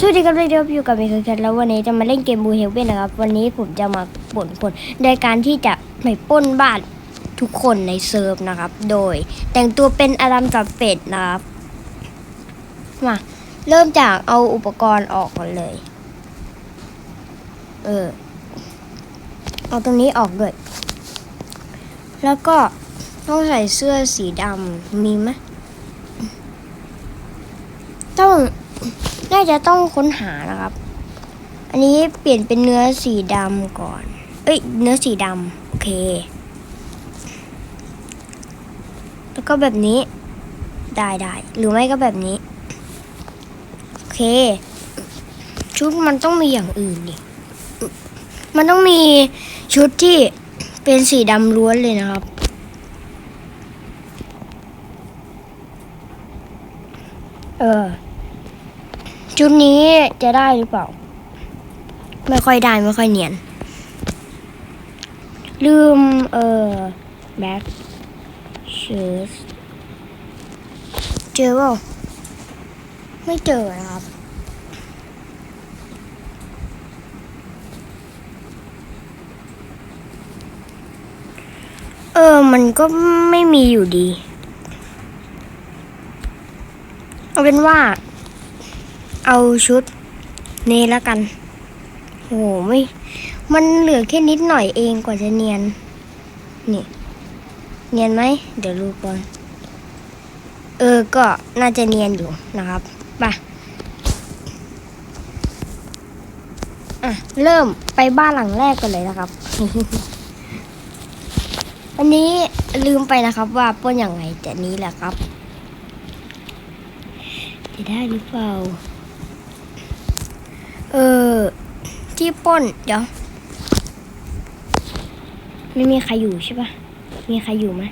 สวัสดีครับเด็กๆอยู่กับเมย์แคทแล้ววันนี้จะมาเล่นเกมบูเฮลเว่นนะครับ วันนี้ผมจะมาป่นคนในการที่จะไปป้นบ้านทุกคนในเซิร์ฟนะครับ โดยแต่งตัวเป็นอาดัมกับเป็ดนะครับมาเริ่มจากเอาอุปกรณ์ออกก่อนเลย เออเอาตรงนี้ออกด้วย แล้วก็ต้องใส่เสื้อสีดำมีไหมต้อง น่าจะต้องค้นหานะครับ อันนี้เปลี่ยนเป็นเนื้อสีดำก่อน เอ้ย เนื้อสีดำโอเค แล้วก็แบบนี้ ได้ได้ หรือไม่ก็แบบนี้ โอเค ชุดมันต้องมีอย่างอื่นดิ มันต้องมีชุดที่เป็นสีดำล้วนเลยนะครับเออ ชุดนี้จะได้หรือเปล่า ไม่ค่อยได้ไม่ค่อยเนียน ลืม เออแบ็คเชิร์ตเจอเปล่าไม่เจอนะครับเออ มันก็ไม่มีอยู่ดี เอาเป็นว่า เอาชุดนี้แล้วกันโหไม่ มันเหลือแค่นิดหน่อยเองกว่าจะเนียน นี่ เนียนไหม เดี๋ยวดูก่อน เออ ก็น่าจะเนียนอยู่นะครับไปอะ เริ่มไปบ้านหลังแรกกันเลยนะครับ อันนี้ลืมไปนะครับว่าป้นอย่างไงแต่นี้แหละครับ จะได้หรือเปล่า ออที่ป้น เดี๋ยว ไม่มีใครอยู่ใช่ปะมีใครอยู่ไหม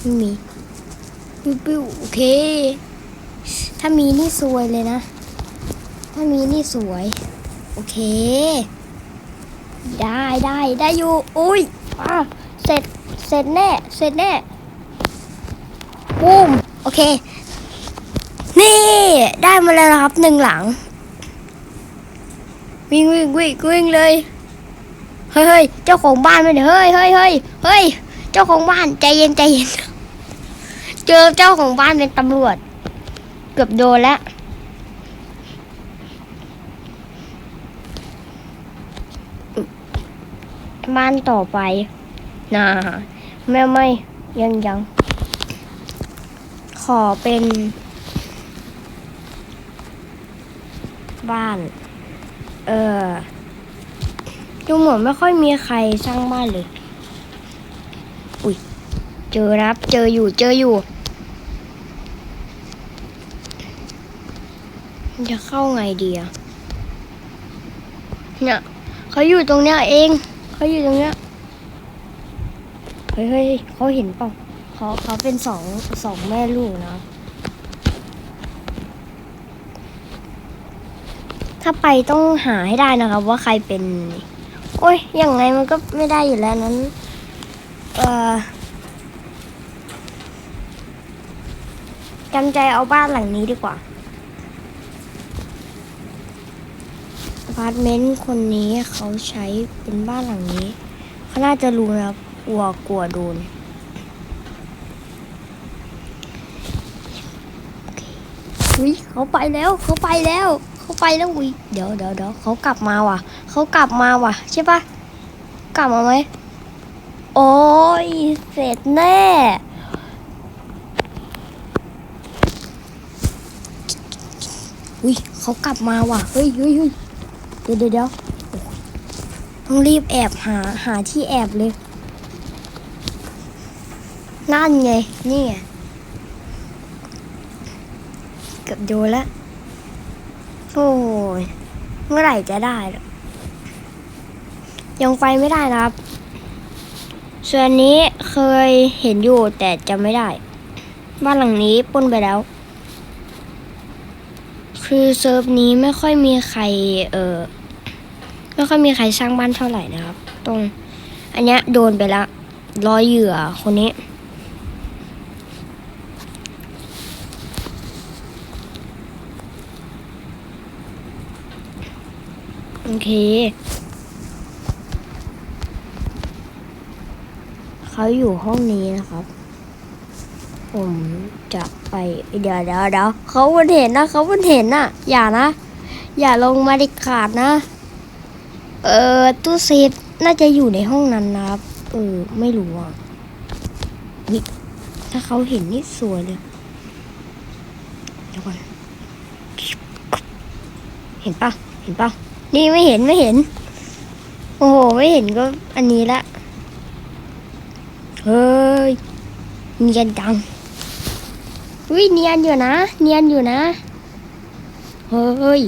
ไม่มีปิ้วปิ้วโอเค ถ้ามีนี่สวยเลยนะ ถ้ามีนี่สวย โอเค ได้ได้ได้อยู่ อุ้ยอะเสร็จ เสร็จแน่ เสร็จแน่ปุ้ม โอเค นี่ ได้มาแล้วครับหนึ่งหลัง วิ่งวิ่งวิ่งวิ่งเลยเฮ้ยเฮ้ยเจ้าของบ้านไม่เฮ้ยเฮ้ยเฮ้ยเฮ้ยเจ้าของบ้านใจเย็นใจเย็นเจอเจ้าของบ้านเป็นตำรวจ เกือบโดนแล้วบ้านต่อไปนะไม่ไม่ยังยัง ขอเป็น บ้าน เออ ดูเหมือนไม่ค่อยมีใครสร้างบ้านเลย อุ้ย เจอรับ เจออยู่ เจออยู่ จะเข้าไงดีอะเนี่ยเขาอยู่ตรงเนี้ยเอง เขาอยู่ตรงเนี้ย เฮ้ยเฮ้ยเขาเห็นเปล่าเขาเขาเป็นสองสองแม่ลูกนะครับ ถ้าไปต้องหาให้ได้นะครับ ว่าใครเป็น โอ้ยยังไงมันก็ไม่ได้อยู่แล้วนั้นเออจำใจเอาบ้านหลังนี้ดีกว่าอพาร์ตเมนต์คนนี้เขาใช้เป็นบ้านหลังนี้เขาน่าจะรู้นะกลัวกลัวโดนเคอุ้ยเขาไปแล้วเขาไปแล้ว เขาไปแล้วอุ้ยเดี๋ยวเดี๋ยวเดี๋ยวเขากลับมาว่ะ เขากลับมาว่ะ ใช่ปะกลับมาไหมโอ้ยเสร็จแน่อุ้ยเขากลับมาว่ะเฮ้ยเฮ้ยเฮ้ยเดี๋ยวเดี๋ยวเดี๋ยวต้องรีบแอบหาหาที่แอบเลย นั่นไง นี่ไงเกือบโดนแล้ว โอ้ยเมื่อไหร่จะได้ ยังไฟไม่ได้นะครับ ส่วนนี้เคยเห็นอยู่แต่จำไม่ได้ บ้านหลังนี้ปล้นไปแล้ว คือเซิร์ฟนี้ไม่ค่อยมีใคร เออไม่ค่อยมีใครสร้างบ้านเท่าไหร่นะครับ ตรง อันเนี้ยโดนไปแล้วรอยเหยื่อคนนี้ โอเค เขาอยู่ห้องนี้นะครับ ผมจะไปเดี๋ยวเดี๋ยวเดี๋ยวเขามันเห็นนะเขามันเห็นนะอย่านะ อย่าลงมาด็ดขาดนะ เออตู้เซฟน่าจะอยู่ในห้องนั้นนะครับ เออ ไม่รู้อะถ้าเขาเห็นนี่สวยเลยเดี๋ยวก่อนเห็นปะเห็นปะ นี่ไม่เห็นไม่เห็น โอ้โห ไม่เห็นก็อันนี้ละ เฮ้ย เนียนจังวิเนียนอยู่นะ เนียนอยู่นะ เฮ้ย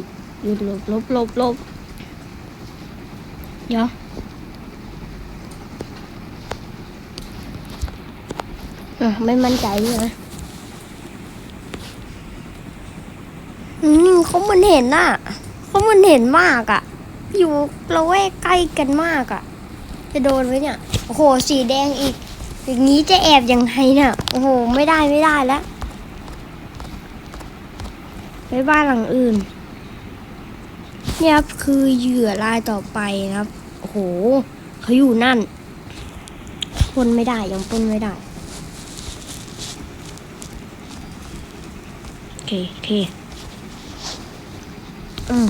หยุดลบลบลบลบเดี๋ยวไม่มั่นใจเลยนะอืมเขามันเห็นน่ะ เขามันเห็นมากอะ่ะ อยู่เราแวกใกล้กันมากอะ่ะ จะโดนไหมเนี่ย โอ้โห สีแดงอีก อย่างนี้จะแอบยังไงเนี่ย โอ้โห ไม่ได้ไม่ได้แล้ว ไปบ้านหลังอื่น เนี่ยครับคือเหยื่อรายต่อไปนะครับ โอ้โห เขาอยู่นั่นปนไม่ได้ยังปนไม่ได้โอเคโอเคอืม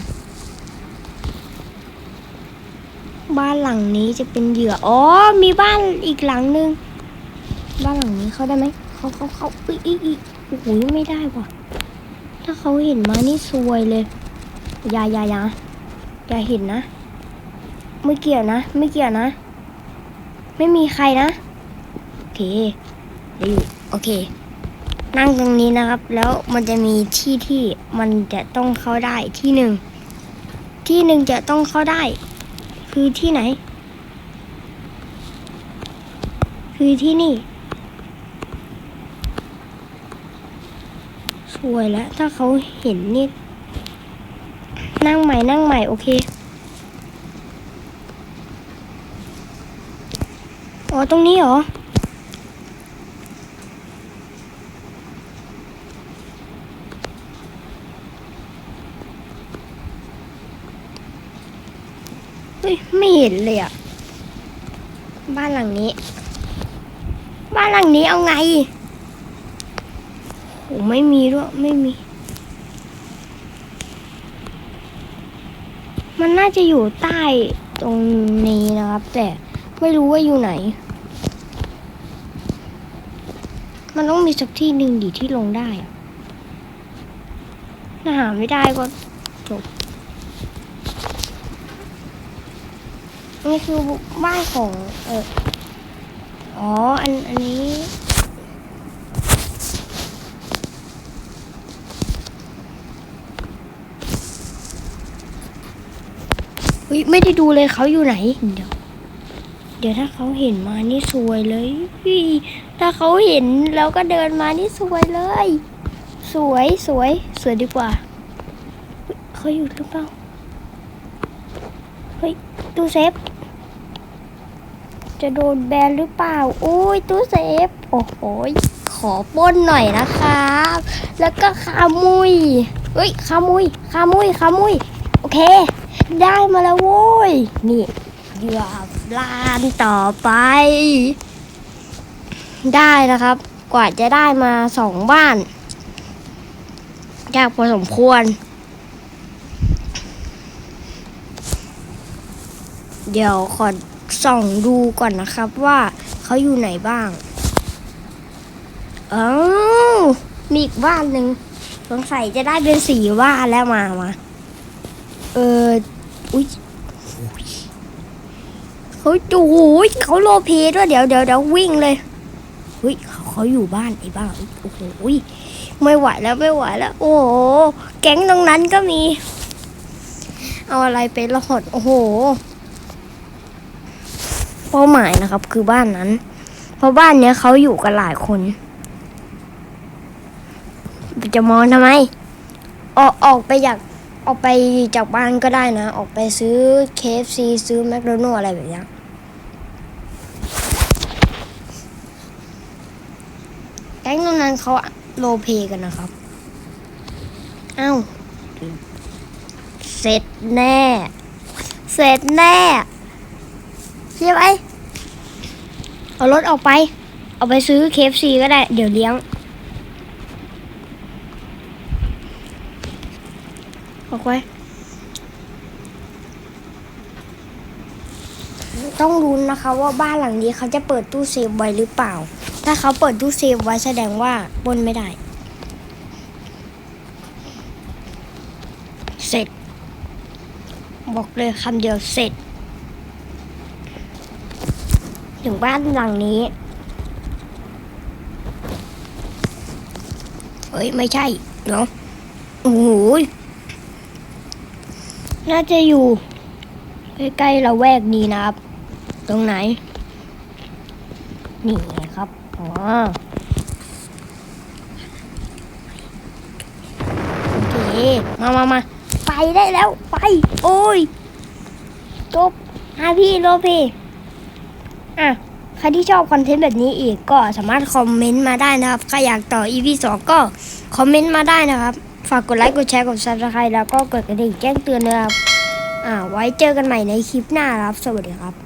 บ้าน หลังนี้จะเป็นเหยื่อ อ๋อ มีบ้านอีกหลังนึง บ้านหลังนี้เข้าได้ไหม เขาเขาเขาอุ้ยอุ้ยอุ้ยโอ้โหไม่ได้ว่ะ ถ้าเขาเห็นมานี่ซวยเลย อย่าอย่าอย่าอย่าเห็นนะ ไม่เกี่ยวนะ ไม่เกี่ยวนะ ไม่มีใครนะ โอเคเดี๋ยวอยู่โอเค นั่งตรงนี้นะครับ แล้วมันจะมีที่ที่มันจะต้องเข้าได้ที่หนึ่ง ที่หนึ่งจะต้องเข้าได้ คือที่ไหน คือที่นี่ สวยแล้ว ถ้าเขาเห็นนี่ นั่งใหม่นั่งใหม่โอเค อ๋อ ตรงนี้เหรอ ฮ้ยไม่เห็นเลยอะ บ้านหลังนี้ บ้านหลังนี้เอาไงโหไม่มีด้วยไม่มี มันน่าจะอยู่ใต้ตรงนี้นะครับ แต่ไม่รู้ว่าอยู่ไหน มันต้องมีสักที่หนึ่งดีที่ลงได้อะถ้าหาไม่ได้ก็จบ นี่คือบ้านของเอออ๋อ อัน อันนี้เฮ้ยไม่ได้ดูเลยเขาอยู่ไหน เดี๋ยว เดี๋ยวถ้าเขาเห็นมานี่สวยเลย ถ้าเขาเห็นแล้วก็เดินมานี่สวยเลย สวยสวย สวยดีกว่าเฮ้ยเขาอยู่หรือเปล่า เฮ้ยตู้เซฟ จะโดนแบนหรือเปล่า อุ้ยตู้เซฟ โอ้โหยขอป้นหน่อยนะครับ แล้วก็ขามุยเฮ้ยขามุยขามุยขามุย โอเค ได้มาแล้วโว้ย นี่เหยื่อลานต่อไป ได้นะครับ กว่าจะได้มาสองบ้านยากพอสมควร เดี๋ยวขอส่องดูก่อนนะครับว่าเขาอยู่ไหนบ้างเอ้ามีอีกบ้านหนึ่งสงสัยจะได้เป็นสีบ้าแล้วมามาเอออุ้ยเขาจูยเขาโลเพด้วยเดี๋ยวเดี๋ยวเดี๋ยววิ่งเลยเฮ้ยเขาเขาอยู่บ้านไอ้บ้าโอ้โหไม่ไหวแล้วไม่ไหวแล้ว โอ้โหแก๊งตรงนั้นก็มี เอาอะไรไปรหดโอ้โห ป้าหมายนะครับ คือบ้านนั้น เพราะบ้านเนี้ยเขาอยู่กันหลายคน จะมองทำไม ออกออกไปจากออกไปจากบ้านก็ได้นะ ออกไปซื้อ KFC ซื้อแมคโดนัลอะไรแบบนี้แก๊งตรงนั้นเขาโลเพกันนะครับเอ้าเสร็จแน่ เสร็จแน่ใช่ไหม เอารถออกไป เอาไปซื้อเคฟซีก็ได้ เดี๋ยวเลี้ยง ออกไว้ต้องรู้นะคะว่าบ้านหลังนี้เขาจะเปิดตู้เซฟไว้หรือเปล่า ถ้าเขาเปิดตู้เซฟไว้แสดงว่าปนไม่ได้ เสร็จ บอกเลยคำเดียวเสร็จ ถึงบ้านหลังนี้ เฮ้ย ไม่ใช่เนาะโอ้โหน่าจะอยู่ ใกล้ๆละแวกนี้นะครับ ตรงไหน นี่ครับอ๋อโอเค มามามาไปได้แล้ว ไป โอ้ยจบฮะพี่โลพี่ อะใครที่ชอบคอนเทนต์แบบนี้อีกก็สามารถคอมเมนต์มาได้นะครับ ใครอยากต่อ EP 2 ก็คอมเมนต์มาได้นะครับ ฝากกดไลค์กดแชร์กดซับสไครต์แล้วก็กดกระดิ่งแจ้งเตือนนะครับอ่าไว้เจอกันใหม่ในคลิปหน้าครับ สวัสดีครับ